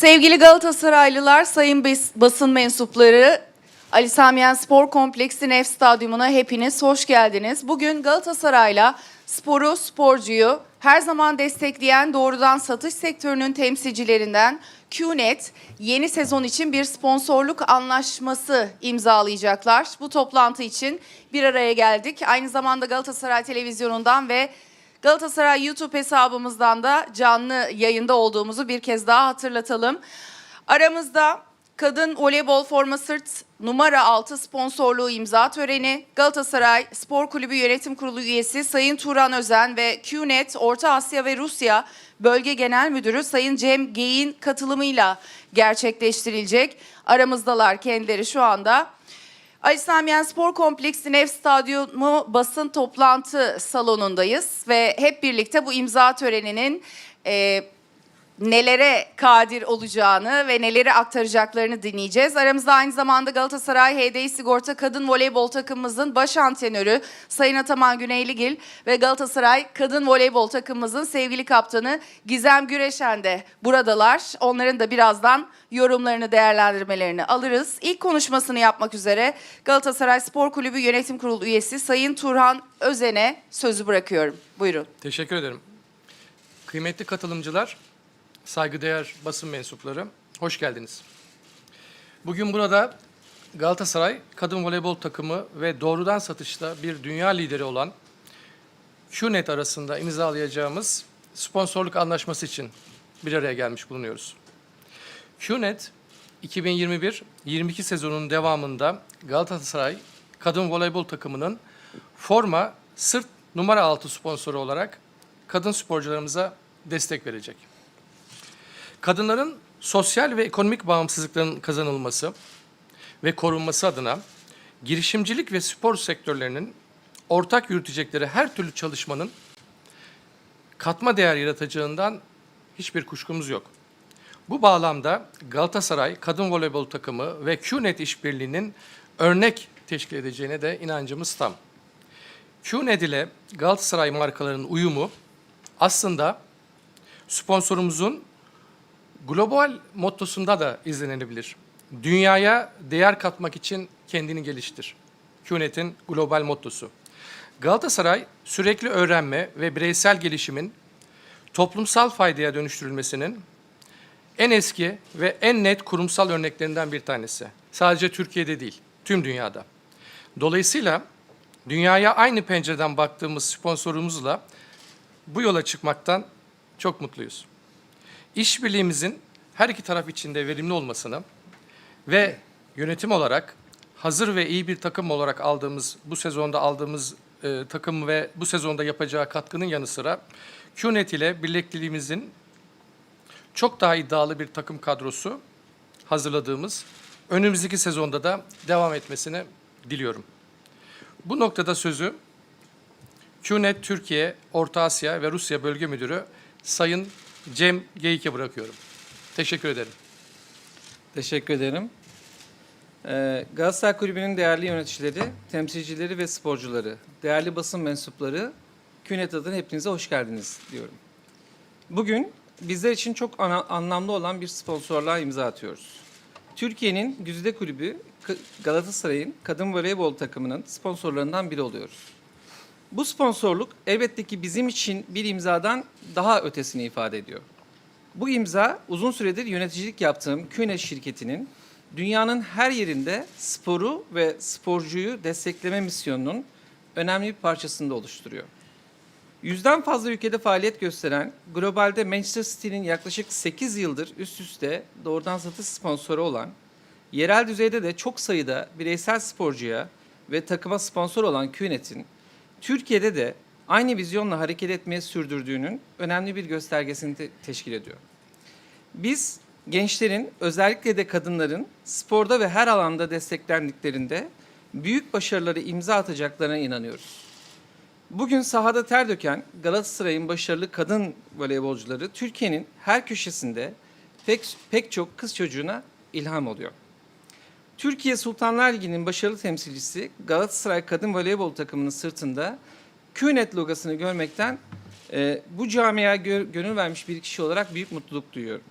Sevgili Galatasaraylılar, sayın bas- basın mensupları, Ali Samiyen Spor Kompleksi Nef Stadyumuna hepiniz hoş geldiniz. Bugün Galatasaray'la sporu, sporcuyu her zaman destekleyen doğrudan satış sektörünün temsilcilerinden QNet yeni sezon için bir sponsorluk anlaşması imzalayacaklar. Bu toplantı için bir araya geldik. Aynı zamanda Galatasaray Televizyonu'ndan ve Galatasaray YouTube hesabımızdan da canlı yayında olduğumuzu bir kez daha hatırlatalım. Aramızda kadın voleybol forma sırt numara 6 sponsorluğu imza töreni, Galatasaray Spor Kulübü Yönetim Kurulu üyesi Sayın Turan Özen ve QNet Orta Asya ve Rusya Bölge Genel Müdürü Sayın Cem Gey'in katılımıyla gerçekleştirilecek. Aramızdalar kendileri şu anda. Ali Spor Kompleksi Nef Stadyumu basın toplantı salonundayız ve hep birlikte bu imza töreninin e, nelere kadir olacağını ve neleri aktaracaklarını dinleyeceğiz. Aramızda aynı zamanda Galatasaray HDI Sigorta Kadın Voleybol takımımızın baş antrenörü Sayın Ataman Güneyligil ve Galatasaray Kadın Voleybol takımımızın sevgili kaptanı Gizem Güreşen de buradalar. Onların da birazdan yorumlarını, değerlendirmelerini alırız. İlk konuşmasını yapmak üzere Galatasaray Spor Kulübü Yönetim Kurulu üyesi Sayın Turhan Özen'e sözü bırakıyorum. Buyurun. Teşekkür ederim. Kıymetli katılımcılar, saygıdeğer basın mensupları, hoş geldiniz. Bugün burada Galatasaray kadın voleybol takımı ve doğrudan satışta bir dünya lideri olan QNet arasında imzalayacağımız sponsorluk anlaşması için bir araya gelmiş bulunuyoruz. QNet 2021-22 sezonunun devamında Galatasaray kadın voleybol takımının forma sırt numara 6 sponsoru olarak kadın sporcularımıza destek verecek. Kadınların sosyal ve ekonomik bağımsızlıklarının kazanılması ve korunması adına girişimcilik ve spor sektörlerinin ortak yürütecekleri her türlü çalışmanın katma değer yaratacağından hiçbir kuşkumuz yok. Bu bağlamda Galatasaray kadın voleybol takımı ve QNet işbirliğinin örnek teşkil edeceğine de inancımız tam. QNet ile Galatasaray markalarının uyumu aslında sponsorumuzun global mottosunda da izlenebilir. Dünyaya değer katmak için kendini geliştir. QNet'in global mottosu. Galatasaray sürekli öğrenme ve bireysel gelişimin toplumsal faydaya dönüştürülmesinin en eski ve en net kurumsal örneklerinden bir tanesi. Sadece Türkiye'de değil, tüm dünyada. Dolayısıyla dünyaya aynı pencereden baktığımız sponsorumuzla bu yola çıkmaktan çok mutluyuz. İşbirliğimizin her iki taraf için de verimli olmasını ve yönetim olarak hazır ve iyi bir takım olarak aldığımız, bu sezonda aldığımız e, takım ve bu sezonda yapacağı katkının yanı sıra QNET ile birlikteliğimizin çok daha iddialı bir takım kadrosu hazırladığımız önümüzdeki sezonda da devam etmesini diliyorum. Bu noktada sözü QNET Türkiye, Orta Asya ve Rusya Bölge Müdürü Sayın Cem Geyik'e bırakıyorum. Teşekkür ederim. Teşekkür ederim. Ee, Galatasaray Kulübü'nün değerli yöneticileri, temsilcileri ve sporcuları, değerli basın mensupları, Künet adına hepinize hoş geldiniz diyorum. Bugün bizler için çok ana- anlamlı olan bir sponsorluğa imza atıyoruz. Türkiye'nin Güzide Kulübü Galatasaray'ın kadın voleybol takımının sponsorlarından biri oluyoruz. Bu sponsorluk elbette ki bizim için bir imzadan daha ötesini ifade ediyor. Bu imza uzun süredir yöneticilik yaptığım Künes şirketinin dünyanın her yerinde sporu ve sporcuyu destekleme misyonunun önemli bir parçasını da oluşturuyor. Yüzden fazla ülkede faaliyet gösteren, globalde Manchester City'nin yaklaşık 8 yıldır üst üste doğrudan satış sponsoru olan, yerel düzeyde de çok sayıda bireysel sporcuya ve takıma sponsor olan QNet'in, Türkiye'de de aynı vizyonla hareket etmeye sürdürdüğünün önemli bir göstergesini te- teşkil ediyor. Biz gençlerin özellikle de kadınların sporda ve her alanda desteklendiklerinde büyük başarıları imza atacaklarına inanıyoruz. Bugün sahada ter döken Galatasaray'ın başarılı kadın voleybolcuları Türkiye'nin her köşesinde pek, pek çok kız çocuğuna ilham oluyor. Türkiye Sultanlar Ligi'nin başarılı temsilcisi Galatasaray Kadın Voleybol takımının sırtında QNET logosunu görmekten e, bu camiaya gö- gönül vermiş bir kişi olarak büyük mutluluk duyuyorum.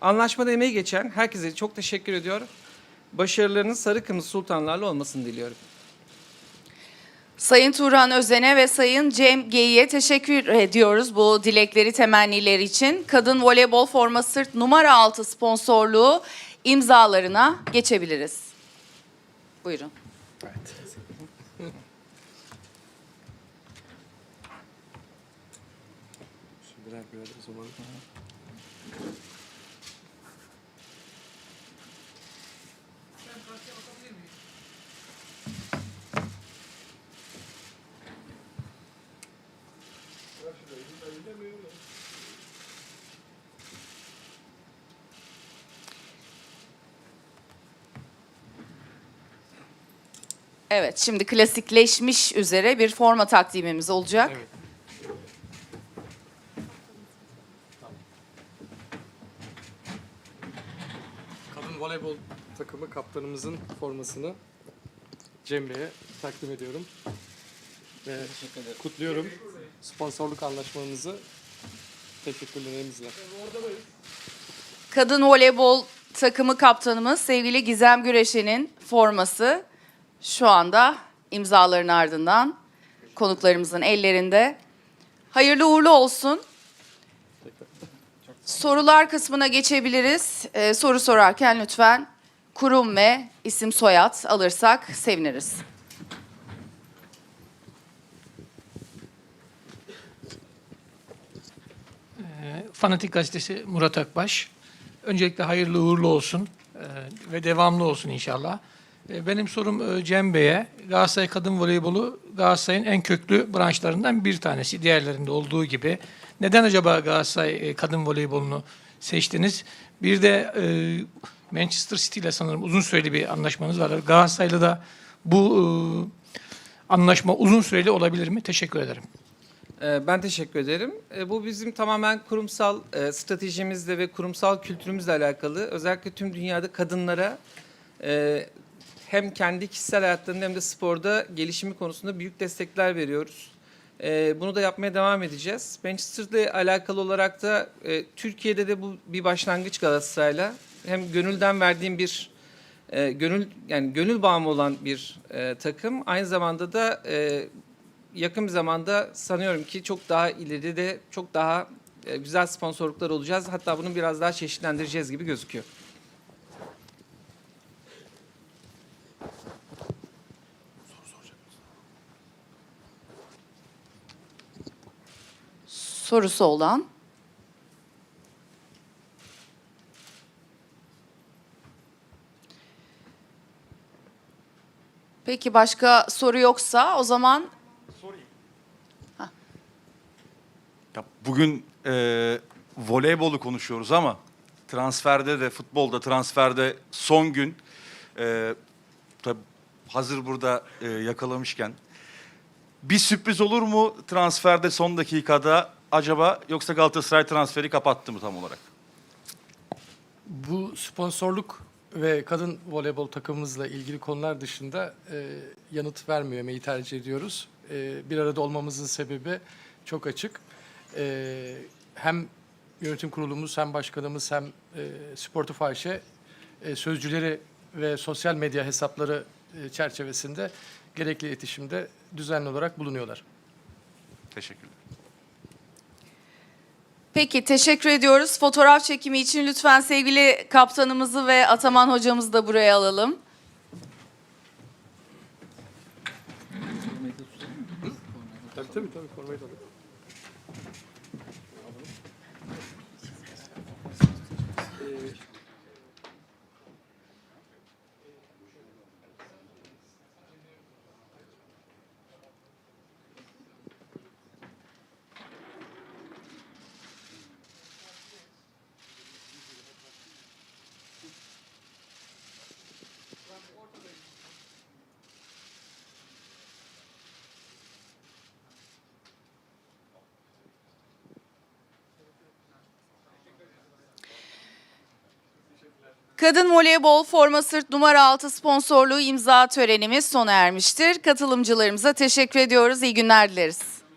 Anlaşmada emeği geçen herkese çok teşekkür ediyor. Başarılarınız sarı kırmızı sultanlarla olmasını diliyorum. Sayın Turan Özen'e ve Sayın Cem Geyi'ye teşekkür ediyoruz bu dilekleri, temennileri için. Kadın voleybol forma sırt numara 6 sponsorluğu imzalarına geçebiliriz. Buyurun. Birer birer o zaman. Evet, şimdi klasikleşmiş üzere bir forma takdimimiz olacak. Evet. Kadın voleybol takımı kaptanımızın formasını Cem Bey'e takdim ediyorum. Ve kutluyorum sponsorluk anlaşmamızı teşekkürlerimizle. Kadın voleybol takımı kaptanımız sevgili Gizem Güreşe'nin forması şu anda imzaların ardından konuklarımızın ellerinde. Hayırlı uğurlu olsun. Sorular kısmına geçebiliriz. Ee, soru sorarken lütfen kurum ve isim soyad alırsak seviniriz. Fanatik Gazetesi Murat Akbaş. Öncelikle hayırlı uğurlu olsun e, ve devamlı olsun inşallah. E, Benim sorum e, Cem Bey'e. Galatasaray Kadın Voleybolu Galatasaray'ın en köklü branşlarından bir tanesi. Diğerlerinde olduğu gibi. Neden acaba Galatasaray e, Kadın Voleybolunu seçtiniz? Bir de e, Manchester City ile sanırım uzun süreli bir anlaşmanız var. Galatasaray'la da bu anlaşma uzun süreli olabilir mi? Teşekkür ederim. Ee, Ben teşekkür ederim. Ee, Bu bizim tamamen kurumsal stratejimizle ve kurumsal kültürümüzle alakalı. Özellikle tüm dünyada kadınlara hem kendi kişisel hayatlarında hem de sporda gelişimi konusunda büyük destekler veriyoruz. E, Bunu da yapmaya devam edeceğiz. Manchester'la alakalı olarak da e, Türkiye'de de bu bir başlangıç Galatasaray'la. Hem gönülden verdiğim bir e, gönül yani gönül bağımı olan bir e, takım. Aynı zamanda da e, yakın bir zamanda sanıyorum ki çok daha ileride de çok daha e, güzel sponsorluklar olacağız. Hatta bunu biraz daha çeşitlendireceğiz gibi gözüküyor. Sorusu olan Peki başka soru yoksa o zaman Ya bugün e, voleybolu konuşuyoruz ama transferde de futbolda transferde son gün e, tabii hazır burada e, yakalamışken. Bir sürpriz olur mu transferde son dakikada acaba yoksa Galatasaray transferi kapattı mı tam olarak? Bu sponsorluk ve kadın voleybol takımımızla ilgili konular dışında e, yanıt vermemeyi tercih ediyoruz. E, bir arada olmamızın sebebi çok açık. E, hem yönetim kurulumuz hem başkanımız hem e, Sportif Ayşe e, sözcüleri ve sosyal medya hesapları e, çerçevesinde gerekli iletişimde düzenli olarak bulunuyorlar. Teşekkürler. Peki teşekkür ediyoruz. Fotoğraf çekimi için lütfen sevgili kaptanımızı ve Ataman hocamızı da buraya alalım. Tabii tabii tabii formayı da Kadın voleybol forma sırt numara 6 sponsorluğu imza törenimiz sona ermiştir. Katılımcılarımıza teşekkür ediyoruz. İyi günler dileriz.